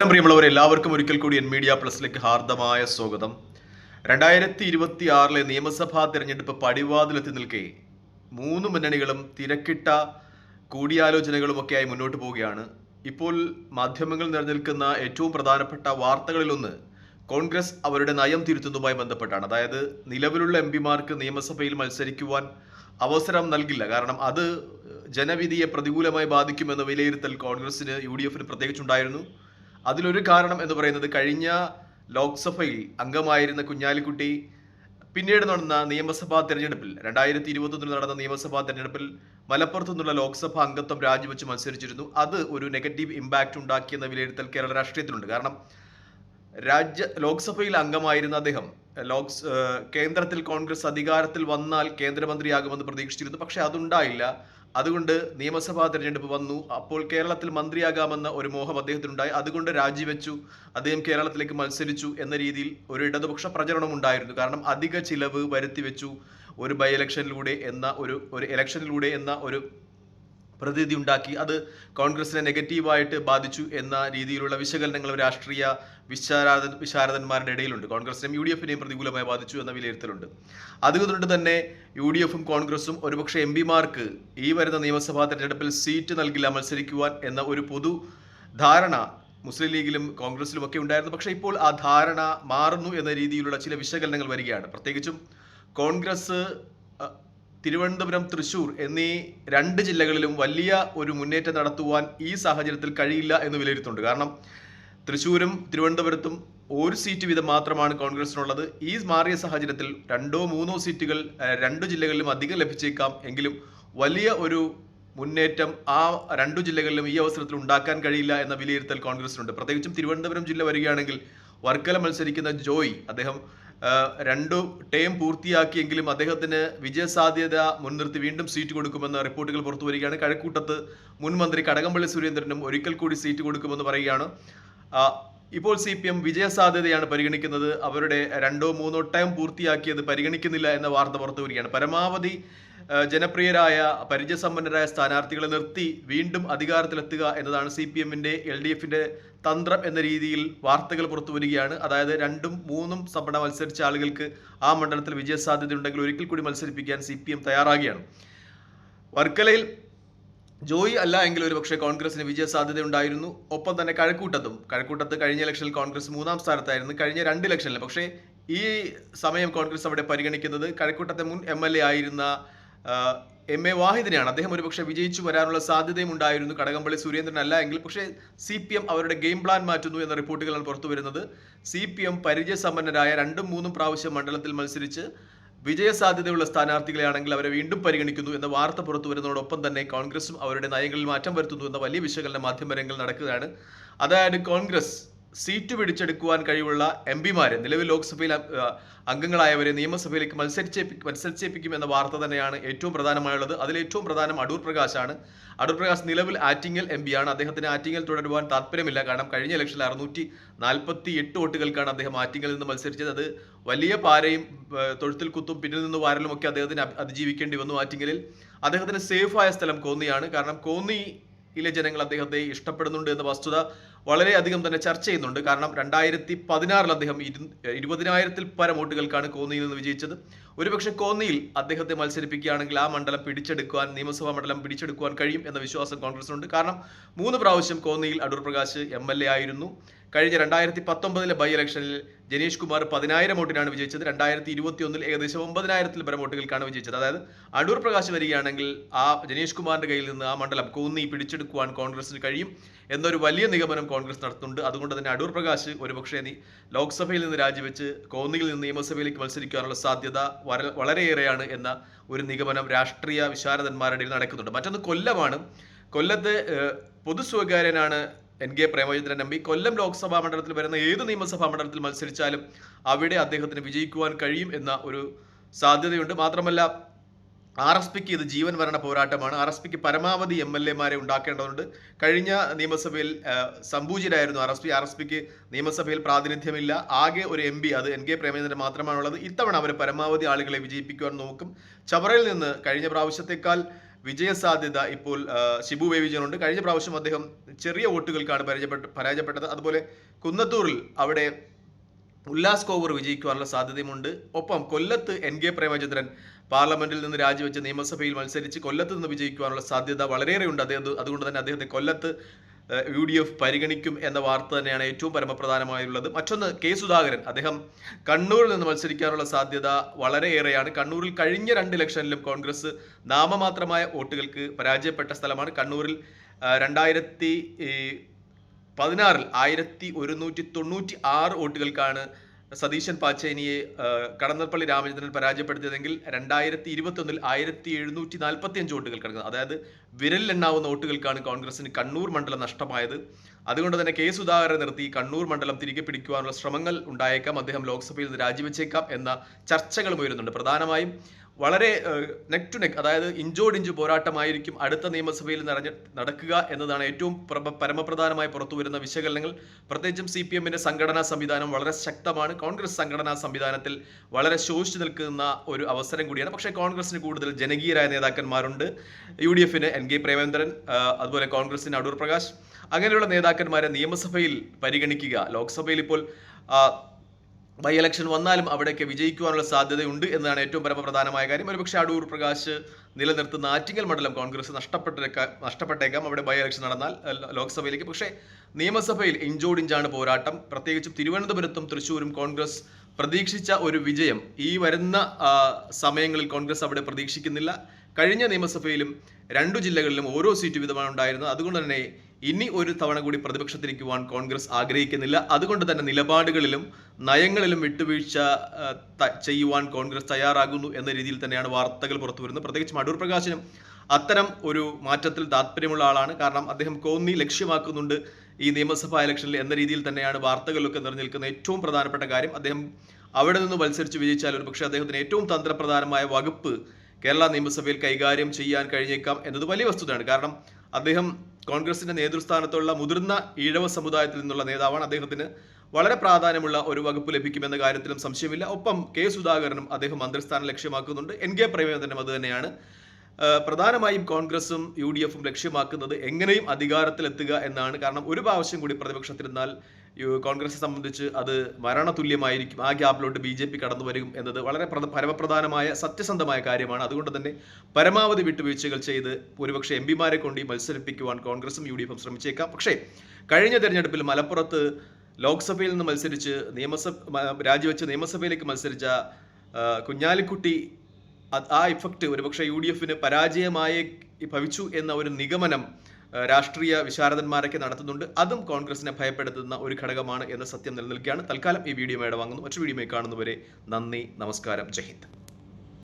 പ്രിയമുള്ളവർ എല്ലാവർക്കും ഒരിക്കൽ കൂടി എൻ മീഡിയ പ്ലസിലേക്ക് ഹാർദമായ സ്വാഗതം. രണ്ടായിരത്തി ഇരുപത്തി ആറിലെ നിയമസഭാ തെരഞ്ഞെടുപ്പ് പടിവാതിലെത്തി നിൽക്കെ മൂന്ന് മുന്നണികളും തിരക്കിട്ട കൂടിയാലോചനകളുമൊക്കെയായി മുന്നോട്ട് പോവുകയാണ്. ഇപ്പോൾ മാധ്യമങ്ങൾ നിലനിൽക്കുന്ന ഏറ്റവും പ്രധാനപ്പെട്ട വാർത്തകളിലൊന്ന് കോൺഗ്രസ് അവരുടെ നയം തിരുത്തുന്നതുമായി ബന്ധപ്പെട്ടാണ്. അതായത് നിലവിലുള്ള എം പിമാർക്ക് നിയമസഭയിൽ മത്സരിക്കുവാൻ അവസരം നൽകില്ല. കാരണം അത് ജനവിധിയെ പ്രതികൂലമായി ബാധിക്കുമെന്ന വിലയിരുത്തൽ കോൺഗ്രസിന് യു ഡി എഫിന് പ്രത്യേകിച്ചുണ്ടായിരുന്നു. അതിലൊരു കാരണം എന്ന് പറയുന്നത് കഴിഞ്ഞ ലോക്സഭയിൽ അംഗമായിരുന്ന കുഞ്ഞാലിക്കുട്ടി പിന്നീട് നടന്ന നിയമസഭാ തെരഞ്ഞെടുപ്പിൽ രണ്ടായിരത്തി ഇരുപത്തൊന്നിൽ നടന്ന നിയമസഭാ തെരഞ്ഞെടുപ്പിൽ മലപ്പുറത്തു നിന്നുള്ള ലോക്സഭാ അംഗത്വം രാജിവെച്ച് മത്സരിച്ചിരുന്നു. അത് ഒരു നെഗറ്റീവ് ഇമ്പാക്റ്റ് ഉണ്ടാക്കിയെന്ന വിലയിരുത്തൽ കേരള രാഷ്ട്രീയത്തിലുണ്ട്. കാരണം രാജ്യ ലോക്സഭയിൽ അംഗമായിരുന്ന അദ്ദേഹം ലോക്സ് കേന്ദ്രത്തിൽ കോൺഗ്രസ് അധികാരത്തിൽ വന്നാൽ കേന്ദ്രമന്ത്രിയാകുമെന്ന് പ്രതീക്ഷിച്ചിരുന്നു. പക്ഷെ അതുണ്ടായില്ല. അതുകൊണ്ട് നിയമസഭാ തെരഞ്ഞെടുപ്പ് വന്നു. അപ്പോൾ കേരളത്തിൽ മന്ത്രിയാകാമെന്ന ഒരു മോഹം അദ്ദേഹത്തിനുണ്ടായി. അതുകൊണ്ട് രാജിവെച്ചു. അദ്ദേഹം കേരളത്തിലേക്ക് മത്സരിച്ചു എന്ന രീതിയിൽ ഒരു ഇടതുപക്ഷ പ്രചരണം ഉണ്ടായിരുന്നു കാരണം അധിക ചിലവ് വരുത്തി വെച്ചു ഒരു ബൈ ഇലക്ഷനിലൂടെ എന്ന ഒരു ഒരു ഇലക്ഷനിലൂടെ എന്ന ഒരു പ്രതീതി ഉണ്ടാക്കി. അത് കോൺഗ്രസിനെ നെഗറ്റീവായിട്ട് ബാധിച്ചു എന്ന രീതിയിലുള്ള വിശകലനങ്ങൾ രാഷ്ട്രീയ വിശാരദ വിശാരദന്മാരുടെ ഇടയിലുണ്ട്. കോൺഗ്രസിനെയും യു ഡി എഫിനെയും പ്രതികൂലമായി ബാധിച്ചു എന്ന വിലയിരുത്തലുണ്ട്. അതുകൊണ്ട് തന്നെ യു ഡി എഫും കോൺഗ്രസും ഒരുപക്ഷെ എം പിമാർക്ക് ഈ വരുന്ന നിയമസഭാ തെരഞ്ഞെടുപ്പിൽ സീറ്റ് നൽകില്ല മത്സരിക്കുവാൻ എന്ന ഒരു പൊതു ധാരണ മുസ്ലിം ലീഗിലും കോൺഗ്രസിലും ഒക്കെ ഉണ്ടായിരുന്നു. പക്ഷേ ഇപ്പോൾ ആ ധാരണ മാറുന്നു എന്ന രീതിയിലുള്ള ചില വിശകലനങ്ങൾ വരികയാണ്. പ്രത്യേകിച്ചും കോൺഗ്രസ് തിരുവനന്തപുരം തൃശൂർ എന്നീ രണ്ട് ജില്ലകളിലും വലിയ ഒരു മുന്നേറ്റം നടത്തുവാൻ ഈ സാഹചര്യത്തിൽ കഴിയില്ല എന്ന് വിലയിരുത്തുന്നുണ്ട്. കാരണം തൃശൂരും തിരുവനന്തപുരത്തും ഒരു സീറ്റ് വീതം മാത്രമാണ് കോൺഗ്രസിനുള്ളത്. ഈ മാറിയ സാഹചര്യത്തിൽ രണ്ടോ മൂന്നോ സീറ്റുകൾ രണ്ടു ജില്ലകളിലും അധികം ലഭിച്ചേക്കാം. എങ്കിലും വലിയ ഒരു മുന്നേറ്റം ആ രണ്ടു ജില്ലകളിലും ഈ അവസരത്തിൽ ഉണ്ടാക്കാൻ കഴിയില്ല എന്ന വിലയിരുത്തൽ കോൺഗ്രസിനുണ്ട്. പ്രത്യേകിച്ചും തിരുവനന്തപുരം ജില്ല വരികയാണെങ്കിൽ വർക്കല മത്സരിക്കുന്ന ജോയ് അദ്ദേഹം രണ്ടു ടേം പൂർത്തിയാക്കിയെങ്കിലും അദ്ദേഹത്തിന് വിജയസാധ്യത മുൻനിർത്തി വീണ്ടും സീറ്റ് കൊടുക്കുമെന്ന റിപ്പോർട്ടുകൾ പുറത്തു വരികയാണ്. കഴക്കൂട്ടത്ത് മുൻ മന്ത്രി കടകംപള്ളി സുരേന്ദ്രനും ഒരിക്കൽ കൂടി സീറ്റ് കൊടുക്കുമെന്ന് പറയുകയാണ്. ഇപ്പോൾ സി പി എം വിജയസാധ്യതയാണ് പരിഗണിക്കുന്നത്. അവരുടെ രണ്ടോ മൂന്നോ ടൈം പൂർത്തിയാക്കിയത് പരിഗണിക്കുന്നില്ല എന്ന വാർത്ത പുറത്തു വരികയാണ്. പരമാവധി ജനപ്രിയരായ പരിചയസമ്പന്നരായ സ്ഥാനാർത്ഥികളെ നിർത്തി വീണ്ടും അധികാരത്തിലെത്തുക എന്നതാണ് സി പി എമ്മിന്റെ എൽ ഡി എഫിന്റെ തന്ത്രം എന്ന രീതിയിൽ വാർത്തകൾ പുറത്തു വരികയാണ്. അതായത് രണ്ടും മൂന്നും തവണ മത്സരിച്ച ആളുകൾക്ക് ആ മണ്ഡലത്തിൽ വിജയസാധ്യത ഉണ്ടെങ്കിൽ ഒരിക്കൽ കൂടി മത്സരിപ്പിക്കാൻ സി പി എം തയ്യാറാകുകയാണ്. വർക്കലയിൽ ജോയി അല്ല എങ്കിൽ ഒരു പക്ഷേ കോൺഗ്രസിന് വിജയസാധ്യത ഉണ്ടായിരുന്നു ഒപ്പം തന്നെ കഴക്കൂട്ടത്തും. കഴക്കൂട്ടത്ത് കഴിഞ്ഞ ഇലക്ഷനിൽ കോൺഗ്രസ് മൂന്നാം സ്ഥാനത്തായിരുന്നു. കഴിഞ്ഞ രണ്ട് ഇലക്ഷനിൽ. പക്ഷേ ഈ സമയം കോൺഗ്രസ് അവിടെ പരിഗണിക്കുന്നത് കഴക്കൂട്ടത്തെ മുൻ എം ആയിരുന്ന എം എ വാഹിദിനെയാണ്. അദ്ദേഹം ഒരുപക്ഷെ വിജയിച്ചു വരാനുള്ള സാധ്യതയും ഉണ്ടായിരുന്നു. കടകംപള്ളി സുരേന്ദ്രൻ അല്ല എങ്കിൽ പക്ഷേ സി പി എം അവരുടെ ഗെയിം പ്ലാൻ മാറ്റുന്നു എന്ന റിപ്പോർട്ടുകളാണ് പുറത്തു വരുന്നത്. സി പി എം പരിചയസമ്പന്നരായ രണ്ടും മൂന്നും പ്രാവശ്യം മണ്ഡലത്തിൽ മത്സരിച്ച് വിജയസാധ്യതയുള്ള സ്ഥാനാർത്ഥികളെയാണെങ്കിൽ അവരെ വീണ്ടും പരിഗണിക്കുന്നു എന്ന വാർത്ത പുറത്തു വരുന്നതോടൊപ്പം തന്നെ കോൺഗ്രസും അവരുടെ നയങ്ങളിൽ മാറ്റം വരുത്തുന്നു എന്ന വലിയ വിശകലന മാധ്യമരംഗങ്ങൾ നടക്കുകയാണ്. അതായത് കോൺഗ്രസ് സീറ്റ് പിടിച്ചെടുക്കുവാൻ കഴിവുള്ള എം പിമാരെ നിലവിൽ ലോക്സഭയിൽ അംഗങ്ങളായവരെ നിയമസഭയിലേക്ക് മത്സരിച്ചേപ്പി മത്സരിച്ചേപ്പിക്കും എന്ന വാർത്ത തന്നെയാണ് ഏറ്റവും പ്രധാനമായുള്ളത്. അതിൽ ഏറ്റവും പ്രധാനം അടൂർ പ്രകാശാണ്. അടൂർ പ്രകാശ് നിലവിൽ ആറ്റിങ്ങൽ എം ആണ് അദ്ദേഹത്തിന് ആറ്റിങ്ങൽ തുടരുവാൻ താല്പര്യമില്ല കാരണം കഴിഞ്ഞ ഇലക്ഷനിൽ അറുന്നൂറ്റി നാൽപ്പത്തി എട്ട് വോട്ടുകൾക്കാണ് അദ്ദേഹം ആറ്റിങ്ങലിൽ നിന്ന് മത്സരിച്ചത്. അത് വലിയ പാരയും തൊഴുത്തിൽ കുത്തും പിന്നിൽ നിന്ന് വാരലും ഒക്കെ അദ്ദേഹത്തിന് അതിജീവിക്കേണ്ടി വന്നു ആറ്റിങ്ങലിൽ. അദ്ദേഹത്തിന് സേഫായ സ്ഥലം കോന്നിയാണ്. കാരണം കോന്നിയിലെ ജനങ്ങൾ അദ്ദേഹത്തെ ഇഷ്ടപ്പെടുന്നുണ്ട് എന്ന വസ്തുത വളരെയധികം തന്നെ ചർച്ച ചെയ്യുന്നുണ്ട്. കാരണം രണ്ടായിരത്തി പതിനാറിൽ അദ്ദേഹം ഇരു- ഇരുപതിനായിരത്തിൽ പരം വോട്ടുകൾക്കാണ് കോന്നിയിൽ നിന്ന് വിജയിച്ചത്. ഒരുപക്ഷെ കോന്നിയിൽ അദ്ദേഹത്തെ മത്സരിപ്പിക്കുകയാണെങ്കിൽ ആ മണ്ഡലം പിടിച്ചെടുക്കുവാൻ നിയമസഭാ മണ്ഡലം പിടിച്ചെടുക്കുവാൻ കഴിയും എന്ന വിശ്വാസം കോൺഗ്രസിനുണ്ട്. കാരണം മൂന്ന് പ്രാവശ്യം കോന്നിയിൽ അടൂർ പ്രകാശ് എ ആയിരുന്നു. കഴിഞ്ഞ രണ്ടായിരത്തി പത്തൊമ്പതിലെ ബൈ ഇലക്ഷനിൽ ജനീഷ് കുമാർ പതിനായിരം വോട്ടിനാണ് വിജയിച്ചത്. രണ്ടായിരത്തി ഇരുപത്തി ഒന്നിൽ ഏകദേശം ഒമ്പതിനായിരത്തിൽ പരം വോട്ടുകൾക്കാണ് വിജയിച്ചത്. അതായത് അടൂർ പ്രകാശ് വരികയാണെങ്കിൽ ആ ജനീഷ് കുമാറിന്റെ കയ്യിൽ നിന്ന് ആ മണ്ഡലം കൂന്നി പിടിച്ചെടുക്കുവാൻ കോൺഗ്രസിന് കഴിയും എന്നൊരു വലിയ നിഗമനം കോൺഗ്രസ് നടത്തുന്നുണ്ട്. അതുകൊണ്ട് തന്നെ അടൂർ പ്രകാശ് ഒരുപക്ഷെ ലോക്സഭയിൽ നിന്ന് രാജിവെച്ച് കോന്നിയിൽ നിന്ന് നിയമസഭയിലേക്ക് മത്സരിക്കാനുള്ള സാധ്യത വളരെയേറെയാണ് എന്ന ഒരു നിഗമനം രാഷ്ട്രീയ വിശാരദന്മാരുടെ നടക്കുന്നുണ്ട്. മറ്റൊന്ന് കൊല്ലമാണ്. കൊല്ലത്ത് പൊതു സ്വകാര്യനാണ് N K Premachandran M P. Kollam Lok Sabha മണ്ഡലത്തിൽ വരുന്ന ഏത് നിയമസഭാ മണ്ഡലത്തിൽ മത്സരിച്ചാലും അവിടെ അദ്ദേഹത്തിന് വിജയിക്കുവാൻ കഴിയും എന്ന ഒരു സാധ്യതയുണ്ട്. മാത്രമല്ല ആർ എസ് പിക്ക് ഇത് ജീവൻ മരണ പോരാട്ടമാണ്. ആർ എസ് പിക്ക് പരമാവധി എം എൽ എമാരെ ഉണ്ടാക്കേണ്ടതുണ്ട്. കഴിഞ്ഞ നിയമസഭയിൽ സംഭൂജിലായിരുന്നു R S P. R S പിക്ക് നിയമസഭയിൽ പ്രാതിനിധ്യമില്ല. ആകെ ഒരു എം പി അത് എൻ കെ പ്രേമചന്ദ്രൻ മാത്രമാണുള്ളത്. ഇത്തവണ അവർ പരമാവധി ആളുകളെ വിജയിപ്പിക്കുവാൻ നോക്കും. ചവറയിൽ നിന്ന് കഴിഞ്ഞ പ്രാവശ്യത്തേക്കാൾ വിജയസാധ്യത ഇപ്പോൾ ഷിബു ബേബിജനുണ്ട് കഴിഞ്ഞ പ്രാവശ്യം അദ്ദേഹം ചെറിയ വോട്ടുകൾക്കാണ് പരാജയപ്പെട്ട പരാജയപ്പെട്ടത്. അതുപോലെ കുന്നത്തൂരിൽ അവിടെ ഉല്ലാസ് കോവൂർ വിജയിക്കുവാനുള്ള സാധ്യതയുമുണ്ട്. ഒപ്പം കൊല്ലത്ത് എൻ കെ പ്രേമചന്ദ്രൻ പാർലമെന്റിൽ നിന്ന് രാജിവെച്ച് നിയമസഭയിൽ മത്സരിച്ച് കൊല്ലത്ത് നിന്ന് വിജയിക്കുവാനുള്ള സാധ്യത വളരെയേറെയുണ്ട്. അദ്ദേഹം അതുകൊണ്ട് തന്നെ അദ്ദേഹത്തെ കൊല്ലത്ത് യു ഡി എഫ് പരിഗണിക്കും എന്ന വാർത്ത തന്നെയാണ് ഏറ്റവും പരമപ്രധാനമായുള്ളത്. മറ്റൊന്ന് കെ സുധാകരൻ. അദ്ദേഹം കണ്ണൂരിൽ നിന്ന് മത്സരിക്കാനുള്ള സാധ്യത വളരെയേറെയാണ്. കണ്ണൂരിൽ കഴിഞ്ഞ രണ്ട് ഇലക്ഷനിലും കോൺഗ്രസ് നാമമാത്രമായ വോട്ടുകൾക്ക് പരാജയപ്പെട്ട സ്ഥലമാണ് കണ്ണൂരിൽ. രണ്ടായിരത്തി പതിനാറിൽ ആയിരത്തി ഒരുന്നൂറ്റി തൊണ്ണൂറ്റി ആറ് വോട്ടുകൾക്കാണ് സതീശൻ പാച്ചേനിയെ കടന്നപ്പള്ളി രാമചന്ദ്രൻ പരാജയപ്പെടുത്തിയതെങ്കിൽ രണ്ടായിരത്തി ഇരുപത്തൊന്നിൽ ആയിരത്തി എഴുന്നൂറ്റി നാൽപ്പത്തി അഞ്ച് വോട്ടുകൾ കിടക്കുന്നത്. അതായത് വിരലിലെണ്ണാവുന്ന വോട്ടുകൾക്കാണ് കോൺഗ്രസിന് കണ്ണൂർ മണ്ഡലം നഷ്ടമായത്. അതുകൊണ്ട് തന്നെ കെ സുധാകരൻ നിർത്തി കണ്ണൂർ മണ്ഡലം തിരികെ പിടിക്കുവാനുള്ള ശ്രമങ്ങൾ ഉണ്ടായേക്കാം. അദ്ദേഹം ലോക്സഭയിൽ നിന്ന് രാജിവെച്ചേക്കാം എന്ന ചർച്ചകളും ഉയരുന്നുണ്ട്. പ്രധാനമായും വളരെ നെക്ക് ടു നെക്ക് അതായത് ഇഞ്ചോട് ഇഞ്ച് പോരാട്ടമായിരിക്കും അടുത്ത നിയമസഭയിൽ നിറഞ്ഞ നടക്കുക എന്നതാണ് ഏറ്റവും പരമപ്രധാനമായി പുറത്തു വരുന്ന വിശകലനങ്ങൾ. പ്രത്യേകിച്ചും സി പി എമ്മിന്റെ സംഘടനാ സംവിധാനം വളരെ ശക്തമാണ്. കോൺഗ്രസ് സംഘടനാ സംവിധാനത്തിൽ വളരെ ശോഷിച്ചു നിൽക്കുന്ന ഒരു അവസരം കൂടിയാണ്. പക്ഷേ കോൺഗ്രസിന് കൂടുതൽ ജനകീയരായ നേതാക്കന്മാരുണ്ട്. യു ഡി എഫിന് എൻ കെ പ്രേമേന്ദ്രൻ അതുപോലെ കോൺഗ്രസിന് അടൂർ പ്രകാശ്. അങ്ങനെയുള്ള നേതാക്കന്മാരെ നിയമസഭയിൽ പരിഗണിക്കുക ലോക്സഭയിൽ ഇപ്പോൾ ബൈ ഇലക്ഷൻ വന്നാലും അവിടെയൊക്കെ വിജയിക്കുവാനുള്ള സാധ്യതയുണ്ട് എന്നതാണ് ഏറ്റവും പരമപ്രധാനമായ കാര്യം. ഒരുപക്ഷെ അടൂർ പ്രകാശ് നിലനിർത്തുന്ന ആറ്റിങ്ങൽ മണ്ഡലം കോൺഗ്രസ് നഷ്ടപ്പെട്ടേക്കാം നഷ്ടപ്പെട്ടേക്കാം. അവിടെ ബൈ ഇലക്ഷൻ നടന്നാൽ ലോക്സഭയിലേക്ക്. പക്ഷേ നിയമസഭയിൽ ഇഞ്ചോടിഞ്ചാണ് പോരാട്ടം. പ്രത്യേകിച്ചും തിരുവനന്തപുരത്തും തൃശ്ശൂരും കോൺഗ്രസ് പ്രതീക്ഷിച്ച ഒരു വിജയം. ഈ വരുന്ന സമയങ്ങളിൽ കോൺഗ്രസ് അവിടെ പ്രതീക്ഷിക്കുന്നില്ല. കഴിഞ്ഞ നിയമസഭയിലും രണ്ടു ജില്ലകളിലും ഓരോ സീറ്റ് വീതമാണ് ഉണ്ടായിരുന്നത്. അതുകൊണ്ട് തന്നെ ഇനി ഒരു തവണ കൂടി പ്രതിപക്ഷത്തിരിക്കുവാൻ കോൺഗ്രസ് ആഗ്രഹിക്കുന്നില്ല. അതുകൊണ്ട് തന്നെ നിലപാടുകളിലും നയങ്ങളിലും വിട്ടുവീഴ്ച ചെയ്യുവാൻ കോൺഗ്രസ് തയ്യാറാകുന്നു എന്ന രീതിയിൽ തന്നെയാണ് വാർത്തകൾ പുറത്തു വരുന്നത്. പ്രത്യേകിച്ച് മടൂർ പ്രകാശിനും അത്തരം ഒരു മാറ്റത്തിൽ താല്പര്യമുള്ള ആളാണ്. കാരണം അദ്ദേഹം കോന്നി ലക്ഷ്യമാക്കുന്നുണ്ട് ഈ നിയമസഭാ ഇലക്ഷനിൽ എന്ന രീതിയിൽ തന്നെയാണ് വാർത്തകളിലൊക്കെ നിറഞ്ഞു ഏറ്റവും പ്രധാനപ്പെട്ട കാര്യം. അദ്ദേഹം അവിടെ നിന്ന് മത്സരിച്ച് വിജയിച്ചാൽ ഒരു പക്ഷേ അദ്ദേഹത്തിന് ഏറ്റവും തന്ത്രപ്രധാനമായ വകുപ്പ് കേരള നിയമസഭയിൽ കൈകാര്യം ചെയ്യാൻ കഴിഞ്ഞേക്കാം എന്നത് വലിയ വസ്തുതയാണ്. കാരണം അദ്ദേഹം കോൺഗ്രസിന്റെ നേതൃസ്ഥാനത്തുള്ള മുതിർന്ന ഈഴവ സമുദായത്തിൽ നിന്നുള്ള നേതാവാണ് അദ്ദേഹത്തിന് വളരെ പ്രാധാന്യമുള്ള ഒരു വകുപ്പ് ലഭിക്കുമെന്ന കാര്യത്തിലും സംശയമില്ല. ഒപ്പം കെ സുധാകരനും അദ്ദേഹം മന്ത്രിസ്ഥാനം ലക്ഷ്യമാക്കുന്നുണ്ട്. എൻ കെ പ്രേമചന്ദ്രനും അത് തന്നെയാണ്. പ്രധാനമായും കോൺഗ്രസും യു ഡി എഫും ലക്ഷ്യമാക്കുന്നത് എങ്ങനെയും അധികാരത്തിലെത്തുക എന്നാണ്. കാരണം ഒരു പ്രാവശ്യം കൂടി പ്രതിപക്ഷത്തിരുന്നാൽ കോൺഗ്രസിനെ സംബന്ധിച്ച് അത് മരണതുല്യമായിരിക്കും. ആ ഗ്യാപ്പിലോട്ട് ബി ജെ പി കടന്നു വരും എന്നത് വളരെ പ്രധ- പരമപ്രധാനമായ സത്യസന്ധമായ കാര്യമാണ്. അതുകൊണ്ട് തന്നെ പരമാവധി വിട്ടുവീഴ്ചകൾ ചെയ്ത് ഒരുപക്ഷെ എം പിമാരെ കൊണ്ട് മത്സരിപ്പിക്കുവാൻ കോൺഗ്രസും യു ഡി എഫും ശ്രമിച്ചേക്കാം. പക്ഷേ കഴിഞ്ഞ തെരഞ്ഞെടുപ്പിൽ മലപ്പുറത്ത് ലോക്സഭയിൽ നിന്ന് മത്സരിച്ച് നിയമസഭ രാജിവെച്ച് നിയമസഭയിലേക്ക് മത്സരിച്ച കുഞ്ഞാലിക്കുട്ടി ആ ഇഫക്റ്റ് ഒരുപക്ഷെ യു ഡി എഫിന് പരാജയമായി ഭവിച്ചു എന്ന ഒരു നിഗമനം രാഷ്ട്രീയ വിശാരദന്മാരൊക്കെ നടത്തുന്നുണ്ട്. അതും കോൺഗ്രസിനെ ഭയപ്പെടുത്തുന്ന ഒരു ഘടകമാണ് എന്ന സത്യം നിലനിൽക്കുകയാണ്. തൽക്കാലം ഈ വീഡിയോ മേടവാങ്ങുന്നു. മറ്റു വീഡിയോ കാണുന്നവരെ നന്ദി നമസ്കാരം. ജയ് ഹിന്ദ്.